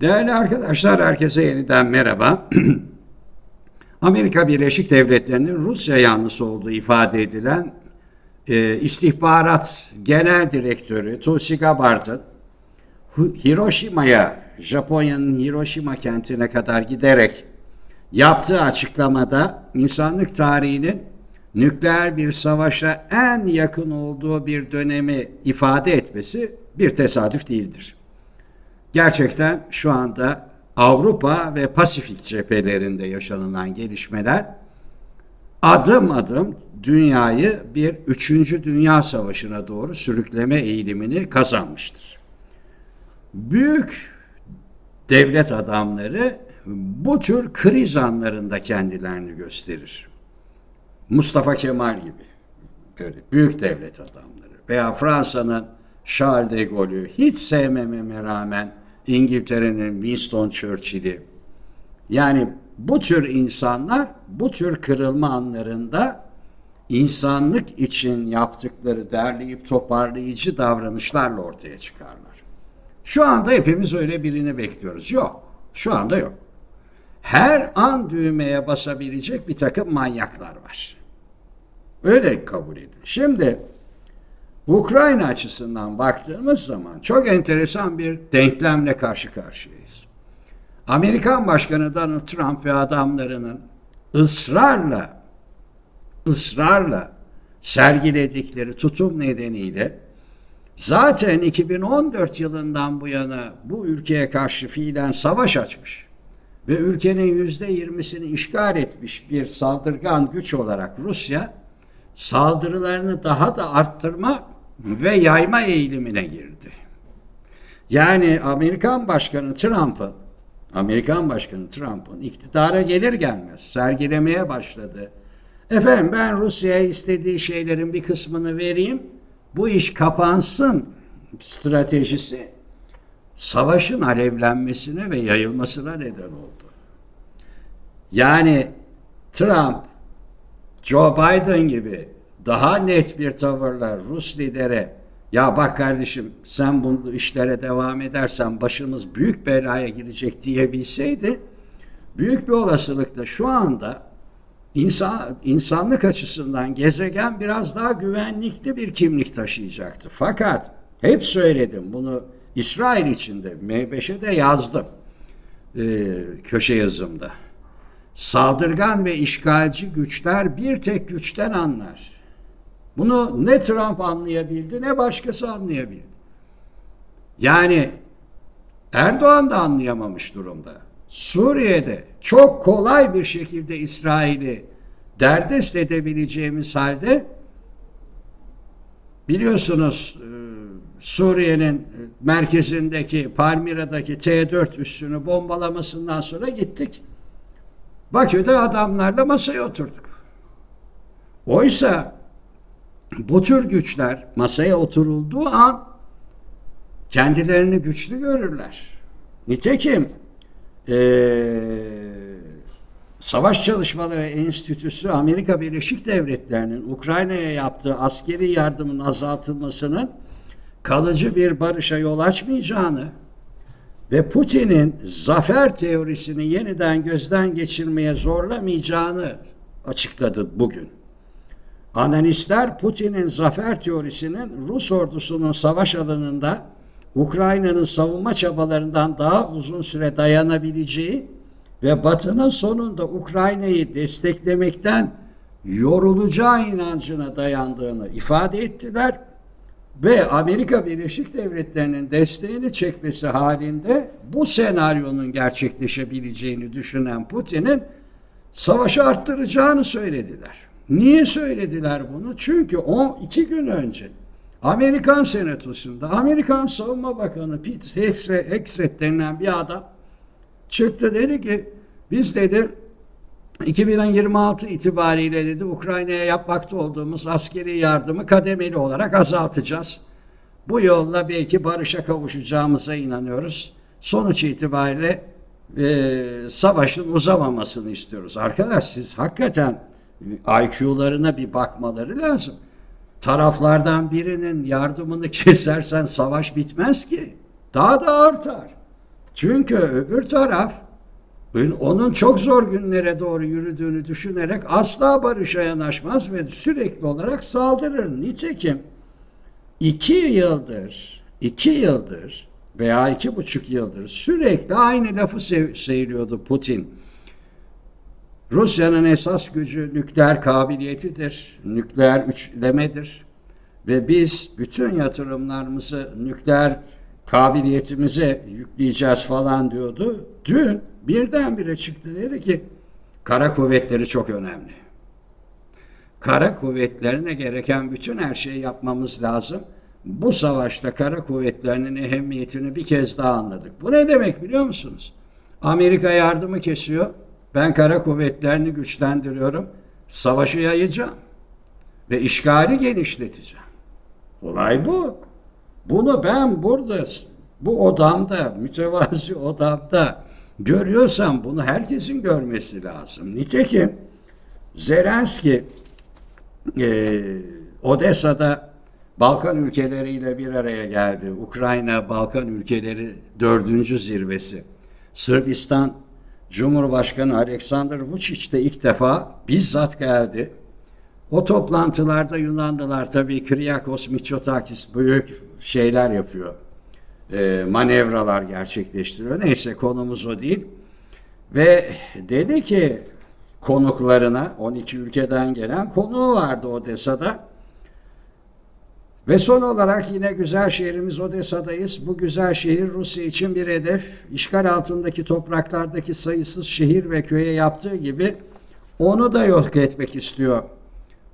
Değerli arkadaşlar, herkese yeniden merhaba. Amerika Birleşik Devletleri'nin Rusya yanlısı olduğu ifade edilen e, istihbarat genel direktörü Tulsi Gabbard'ın Hiroşima'ya, Japonya'nın Hiroşima kentine kadar giderek yaptığı açıklamada insanlık tarihinin nükleer bir savaşa en yakın olduğu bir dönemi ifade etmesi bir tesadüf değildir. Gerçekten şu anda Avrupa ve Pasifik cephelerinde yaşanılan gelişmeler adım adım dünyayı bir üçüncü dünya savaşına doğru sürükleme eğilimini kazanmıştır. Büyük devlet adamları bu tür kriz anlarında kendilerini gösterir. Mustafa Kemal gibi böyle büyük devlet adamları veya Fransa'nın Charles de Gaulle'ü hiç sevmememe rağmen İngiltere'nin Winston Churchill'i yani bu tür insanlar bu tür kırılma anlarında insanlık için yaptıkları derleyip toparlayıcı davranışlarla ortaya çıkarlar. Şu anda hepimiz öyle birini bekliyoruz. Yok. Şu anda yok. Her an düğmeye basabilecek bir takım manyaklar var. Öyle kabul edin. Şimdi Ukrayna açısından baktığımız zaman çok enteresan bir denklemle karşı karşıyayız. Amerikan Başkanı Donald Trump ve adamlarının ısrarla ısrarla sergiledikleri tutum nedeniyle zaten 2014 yılından bu yana bu ülkeye karşı fiilen savaş açmış ve ülkenin yüzde yirmisini işgal etmiş bir saldırgan güç olarak Rusya saldırılarını daha da arttırma ve yayma eğilimine girdi. Yani Amerikan Başkanı Trump'ın Amerikan Başkanı Trump'ın iktidara gelir gelmez sergilemeye başladı. Efendim ben Rusya'ya istediği şeylerin bir kısmını vereyim. Bu iş kapansın stratejisi savaşın alevlenmesine ve yayılmasına neden oldu. Yani Trump, Joe Biden gibi daha net bir tavırla Rus lidere ya bak kardeşim sen bu işlere devam edersen başımız büyük belaya girecek diyebilseydi büyük bir olasılıkla şu anda insan, insanlık açısından gezegen biraz daha güvenlikli bir kimlik taşıyacaktı. Fakat hep söyledim bunu İsrail içinde M5'e de yazdım e, köşe yazımda. Saldırgan ve işgalci güçler bir tek güçten anlar. Bunu ne Trump anlayabildi ne başkası anlayabildi. Yani Erdoğan da anlayamamış durumda. Suriye'de çok kolay bir şekilde İsrail'i derdest edebileceğimiz halde biliyorsunuz e, Suriye'nin merkezindeki Palmira'daki T4 üssünü bombalamasından sonra gittik. Bakü'de adamlarla masaya oturduk. Oysa bu tür güçler masaya oturulduğu an kendilerini güçlü görürler. Nitekim eee, Savaş Çalışmaları Enstitüsü Amerika Birleşik Devletleri'nin Ukrayna'ya yaptığı askeri yardımın azaltılmasının kalıcı bir barışa yol açmayacağını ve Putin'in zafer teorisini yeniden gözden geçirmeye zorlamayacağını açıkladı bugün. Analistler Putin'in zafer teorisinin Rus ordusunun savaş alanında Ukrayna'nın savunma çabalarından daha uzun süre dayanabileceği ve Batı'nın sonunda Ukrayna'yı desteklemekten yorulacağı inancına dayandığını ifade ettiler ve Amerika Birleşik Devletleri'nin desteğini çekmesi halinde bu senaryonun gerçekleşebileceğini düşünen Putin'in savaşı arttıracağını söylediler. Niye söylediler bunu? Çünkü o iki gün önce Amerikan Senatosu'nda Amerikan Savunma Bakanı Pete Hegseth denilen bir adam çıktı dedi ki biz dedi 2026 itibariyle dedi Ukrayna'ya yapmakta olduğumuz askeri yardımı kademeli olarak azaltacağız. Bu yolla belki barışa kavuşacağımıza inanıyoruz. Sonuç itibariyle e, savaşın uzamamasını istiyoruz. Arkadaş siz hakikaten IQ'larına bir bakmaları lazım. Taraflardan birinin yardımını kesersen savaş bitmez ki. Daha da artar. Çünkü öbür taraf onun çok zor günlere doğru yürüdüğünü düşünerek asla barışa yanaşmaz ve sürekli olarak saldırır. Nitekim iki yıldır, iki yıldır veya iki buçuk yıldır sürekli aynı lafı se- söylüyordu Putin. Rusya'nın esas gücü nükleer kabiliyetidir, nükleer üçlemedir ve biz bütün yatırımlarımızı nükleer kabiliyetimize yükleyeceğiz falan diyordu. Dün birdenbire çıktı dedi ki kara kuvvetleri çok önemli. Kara kuvvetlerine gereken bütün her şeyi yapmamız lazım. Bu savaşta kara kuvvetlerinin ehemmiyetini bir kez daha anladık. Bu ne demek biliyor musunuz? Amerika yardımı kesiyor. Ben kara kuvvetlerini güçlendiriyorum. Savaşı yayacağım. Ve işgali genişleteceğim. Olay bu. Bunu ben burada bu odamda, mütevazi odamda görüyorsam bunu herkesin görmesi lazım. Nitekim Zelenski e, Odessa'da Balkan ülkeleriyle bir araya geldi. Ukrayna Balkan ülkeleri dördüncü zirvesi. Sırbistan Cumhurbaşkanı Alexander Vučić de ilk defa bizzat geldi. O toplantılarda Yunanlılar tabii Kriakos Mitsotakis büyük şeyler yapıyor. E, manevralar gerçekleştiriyor. Neyse konumuz o değil. Ve dedi ki konuklarına 12 ülkeden gelen konuğu vardı Odessa'da. Ve son olarak yine güzel şehrimiz Odessa'dayız. Bu güzel şehir Rusya için bir hedef. İşgal altındaki topraklardaki sayısız şehir ve köye yaptığı gibi onu da yok etmek istiyor.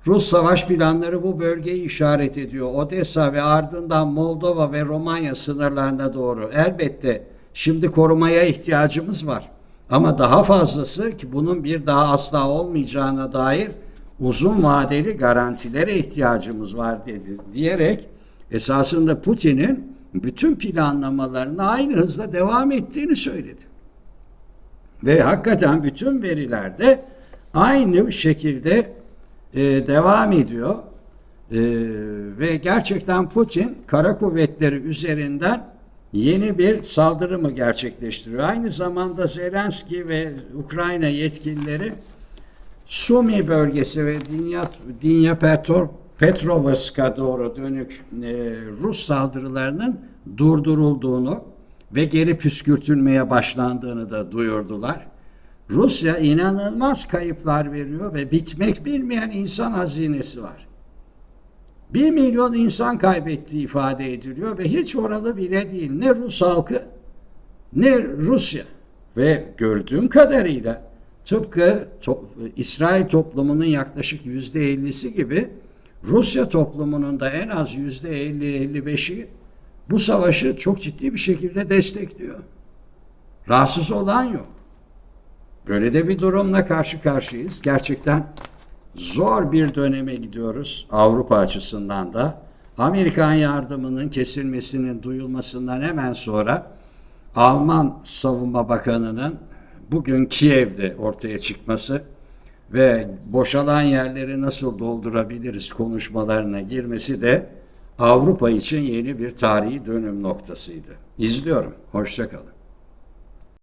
Rus savaş planları bu bölgeyi işaret ediyor. Odessa ve ardından Moldova ve Romanya sınırlarına doğru. Elbette şimdi korumaya ihtiyacımız var. Ama daha fazlası ki bunun bir daha asla olmayacağına dair uzun vadeli garantilere ihtiyacımız var dedi diyerek esasında Putin'in bütün planlamalarına aynı hızla devam ettiğini söyledi. Ve hakikaten bütün verilerde aynı şekilde e, devam ediyor. E, ve gerçekten Putin kara kuvvetleri üzerinden yeni bir saldırı mı gerçekleştiriyor? Aynı zamanda Zelenski ve Ukrayna yetkilileri Sumi bölgesi ve Dinya, Dinya Petro, Petrovsk'a doğru dönük e, Rus saldırılarının durdurulduğunu ve geri püskürtülmeye başlandığını da duyurdular. Rusya inanılmaz kayıplar veriyor ve bitmek bilmeyen insan hazinesi var. Bir milyon insan kaybettiği ifade ediliyor ve hiç oralı bile değil. Ne Rus halkı ne Rusya. Ve gördüğüm kadarıyla tıpkı to İsrail toplumunun yaklaşık yüzde ellisi gibi Rusya toplumunun da en az yüzde elli elli beşi bu savaşı çok ciddi bir şekilde destekliyor. Rahatsız olan yok. Böyle de bir durumla karşı karşıyayız. Gerçekten zor bir döneme gidiyoruz Avrupa açısından da. Amerikan yardımının kesilmesinin duyulmasından hemen sonra Alman Savunma Bakanı'nın bugün Kiev'de ortaya çıkması ve boşalan yerleri nasıl doldurabiliriz konuşmalarına girmesi de Avrupa için yeni bir tarihi dönüm noktasıydı. İzliyorum. Hoşçakalın.